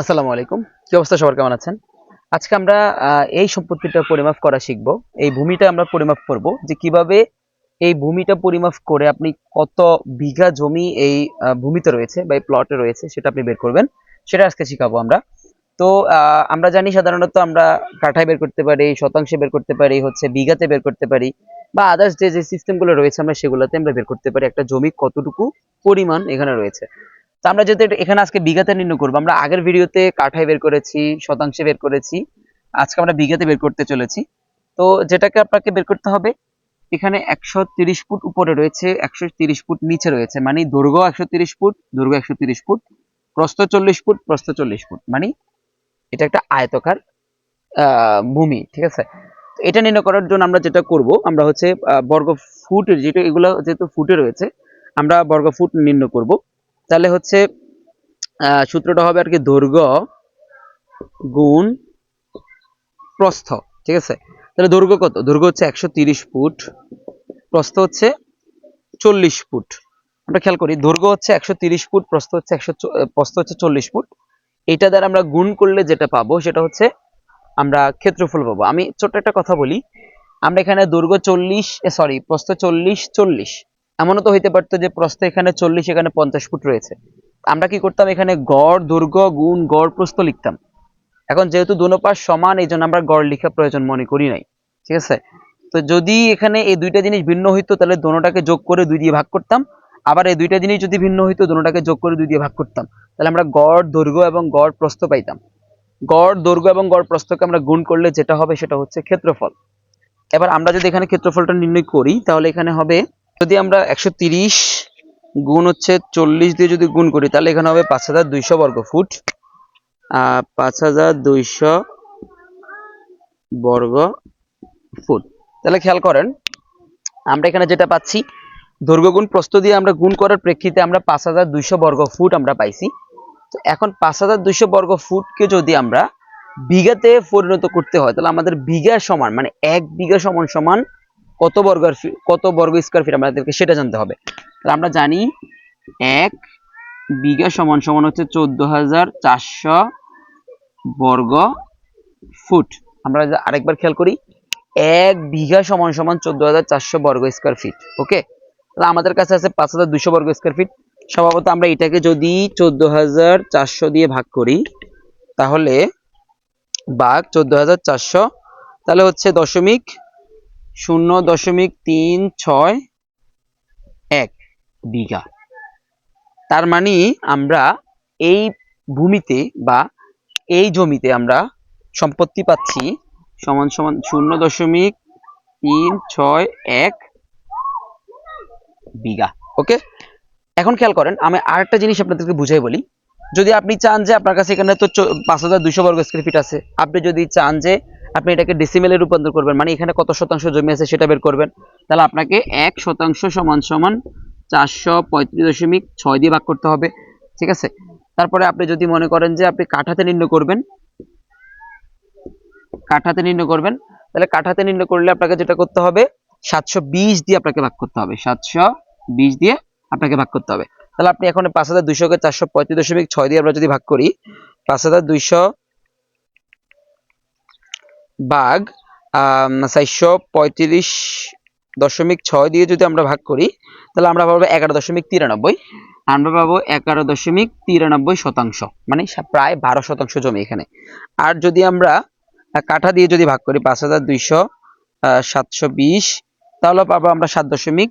আসসালামু আলাইকুম। কি অবস্থা সবার? কেমন আছেন? আজকে আমরা এই সম্পত্তিটা পরিমাপ করা শিখব। এই ভূমিটা আমরা পরিমাপ করব যে কীভাবে এই ভূমিটা পরিমাপ করে আপনি কত বিঘা জমি এই ভূমিতে রয়েছে বা এই প্লটে রয়েছে সেটা আপনি বের করবেন। সেটা আজকে শিখাবো আমরা। তো আমরা জানি সাধারণত আমরা কাঠায় বের করতে পারি, শতাংশে বের করতে পারি, হচ্ছে বিঘাতে বের করতে পারি বা আদার্স যে যে সিস্টেমগুলো রয়েছে আমরা সেগুলোতে আমরা বের করতে পারি। একটা জমি কতটুকু পরিমাণ এখানে রয়েছে। তো আমরা যেহেতু এখানে আজকে বিঘাতে নির্ণয় করব, আমরা আগের ভিডিওতে কাঠায় বের করেছি, শতাংশে বের করেছি, আজকে আমরা বিঘাতে বের করতে চলেছি। তো যেটাকে আপনাকে বের করতে হবে, এখানে একশো তিরিশ ফুট উপরে রয়েছে, একশো তিরিশ ফুট নিচে রয়েছে মানে দৈর্ঘ্য একশো তিরিশ ফুট, দৈর্ঘ্য একশো তিরিশ ফুট, প্রস্থ চল্লিশ ফুট, প্রস্থ চল্লিশ ফুট মানে এটা একটা আয়তকার ভূমি, ঠিক আছে? এটা নির্ণয় করার জন্য আমরা যেটা করব, আমরা হচ্ছে বর্গ ফুট যেটা, এগুলো যেহেতু ফুটে রয়েছে, আমরা বর্গ ফুট নির্ণয় করব। তাহলে হচ্ছে সূত্রটা হবে আর কি দৈর্ঘ্য গুণ প্রস্থ, ঠিক আছে? তাহলে দৈর্ঘ্য কত? দৈর্ঘ্য হচ্ছে একশো ফুট, প্রস্থ হচ্ছে চল্লিশ ফুট। আমরা খেয়াল করি, দৈর্ঘ্য হচ্ছে একশো ফুট, প্রস্থ হচ্ছে একশো প্রস্থ হচ্ছে চল্লিশ ফুট। এটা দ্বারা আমরা গুণ করলে যেটা পাবো, সেটা হচ্ছে আমরা ক্ষেত্রফল পাবো। আমি ছোট্ট একটা কথা বলি, আমরা এখানে দৈর্ঘ্য চল্লিশ সরি প্রস্থ চল্লিশ চল্লিশ। এমনও তো হইতে পারতো যে প্রস্থ এখানে চল্লিশ, এখানে পঞ্চাশ ফুট রয়েছে। আমরা কি করতাম? এখানে গড় দৈর্ঘ্য গুণ, গড়, প্রস্থ লিখতাম। এখন যেহেতু দুনো সমান এই জন্য আমরা গড় লেখা প্রয়োজন মনে করি নাই। ঠিক আছে? তো যদি এখানে এই দুইটা জিনিস ভিন্ন হইতো, তাহলে দোনোটাকে যোগ করে দুই দিয়ে ভাগ করতাম। আবার এই দুইটা জিনিস যদি ভিন্ন হইতো, দোনোটাকে যোগ করে দুই দিয়ে ভাগ করতাম। তাহলে আমরা গড় দৈর্ঘ্য এবং গড়, প্রস্থ পাইতাম। গড় দৈর্ঘ্য এবং গড়, প্রস্থকে আমরা গুণ করলে যেটা হবে সেটা হচ্ছে ক্ষেত্রফল। এবার আমরা যদি এখানে ক্ষেত্রফলটা নির্ণয় করি, তাহলে এখানে হবে যদি আমরা একশো তিরিশ গুণ হচ্ছে চল্লিশ দিয়ে যদি গুণ করি, তাহলে এখানে হবে পাঁচ হাজার দুইশো বর্গ ফুট। পাঁচ হাজার দুইশো বর্গ ফুট। তাহলে খেয়াল করেন, আমরা এখানে যেটা পাচ্ছি দৈর্ঘ্য গুণ প্রস্থ দিয়ে আমরা গুণ করার প্রেক্ষিতে আমরা পাঁচ হাজার দুইশো বর্গ ফুট আমরা পাইছি। তো এখন পাঁচ হাজার দুইশো বর্গ ফুটকে যদি আমরা বিঘাতে পরিণত করতে হয়, তাহলে আমাদের বিঘা সমান মানে এক বিঘা সমান সমান কত বর্গ কত বর্গ স্কোয়ার ফিট আমাদেরকে সেটা জানতে হবে। তাহলে আমরা জানি এক বিঘা সমান সমান হচ্ছে চোদ্দ হাজার চারশো বর্গ ফুট। আমরা আরেকবার খেয়াল করি, এক বিঘা সমান সমান চোদ্দ হাজার চারশো বর্গ স্কোয়ার ফিট, ওকে? তাহলে আমাদের কাছে আছে পাঁচ হাজার দুশো বর্গ স্কোয়ার ফিট। স্বভাবত আমরা এটাকে যদি চোদ্দ হাজার চারশো দিয়ে ভাগ করি, তাহলে ভাগ চোদ্দ হাজার চারশো, তাহলে হচ্ছে দশমিক শূন্য দশমিক তিন ছয় এক বিঘা। তার মানে আমরা এই ভূমিতে বা এই জমিতে আমরা সম্পত্তি পাচ্ছি সমান সমান শূন্য দশমিক তিন ছয় এক বিঘা। ওকে? এখন খেয়াল করেন, আমি আরেকটা জিনিস আপনাদেরকে বুঝাই বলি। যদি আপনি চান যে আপনার কাছে এখানে তো পাঁচ হাজার দুইশো বর্গ স্কোয়ার ফিট আছে, আপনি যদি চান যে আপনি এটাকে ডেসিমেলে রূপান্তর করবেন মানে এখানে কত শতাংশ জমি আছে সেটা বের করবেন। তাহলে আপনাকে এক শতাংশ সমান সমান চারশো পঁয়ত্রিশ দশমিক ছয় দিয়ে ভাগ করতে হবে, ঠিক আছে? তারপরে আপনি যদি মনে করেন যে আপনি কাঠাতে নির্ণয় করবেন, কাঠাতে নির্ণয় করবেন, তাহলে কাঠাতে নির্ণয় করলে আপনাকে যেটা করতে হবে, সাতশো বিশ দিয়ে আপনাকে ভাগ করতে হবে, সাতশো বিশ দিয়ে আপনাকে ভাগ করতে হবে। তাহলে আপনি এখন পাঁচ হাজার দুইশোকে চারশো পঁয়ত্রিশ দশমিক ছয় দিয়ে আমরা যদি ভাগ করি, পাঁচ হাজার দুইশো ভাগ চারশো পঁয়ত্রিশ দশমিক ছয় দিয়ে যদি আমরা ভাগ করি, তাহলে আমরা পাবো এগারো দশমিক তিরানব্বই। আমরা পাবো এগারো দশমিক তিরানব্বই শতাংশ মানে প্রায় বারো শতাংশ জমি এখানে। আর যদি আমরা কাঠা দিয়ে যদি ভাগ করি, পাঁচ হাজার দুইশো সাতশো বিশ, তাহলে পাবো আমরা সাত দশমিক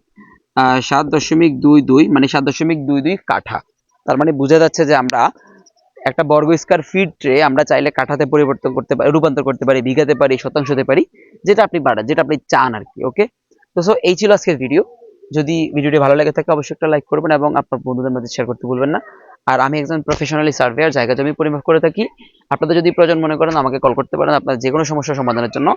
সাত দশমিক দুই দুই মানে সাত দশমিক দুই দুই কাঠা। তার মানে বোঝা যাচ্ছে যে আমরা একটা বর্গ স্কোয়ার ফিটে আমরা চাইলে কাঠাতে পরিবর্তন করতে পারি, রূপান্তর করতে পারি, বিঘাতে পারি শতাংশ হতে পারি, যেটা আপনি বাড়ান, যেটা আপনি চান আর কি ওকে তো সো এই ছিল আজকের ভিডিও যদি ভিডিওটি ভালো লাগে থাকে, অবশ্যই একটা লাইক করবেন এবং আপনার বন্ধুদের মধ্যে শেয়ার করতে ভুলবেন না। আর আমি একজন প্রফেশনালি সার্ভেয়ার জায়গা জমি পরিমাপ করে থাকি। আপনাদের যদি প্রয়োজন মনে করেন, আমাকে কল করতে পারেন আপনার যে কোনো সমস্যার সমাধানের জন্য।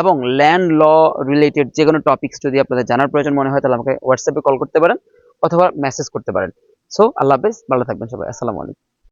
এবং ল্যান্ড ল রিলেটেড যে কোনো টপিকস যদি আপনাদের জানার প্রয়োজন মনে হয়, তাহলে আমাকে হোয়াটসঅ্যাপে কল করতে পারেন অথবা মেসেজ করতে পারেন। সো আল্লাহ হাফেজ, ভালো থাকবেন সবাই। আসসালামু আলাইকুম।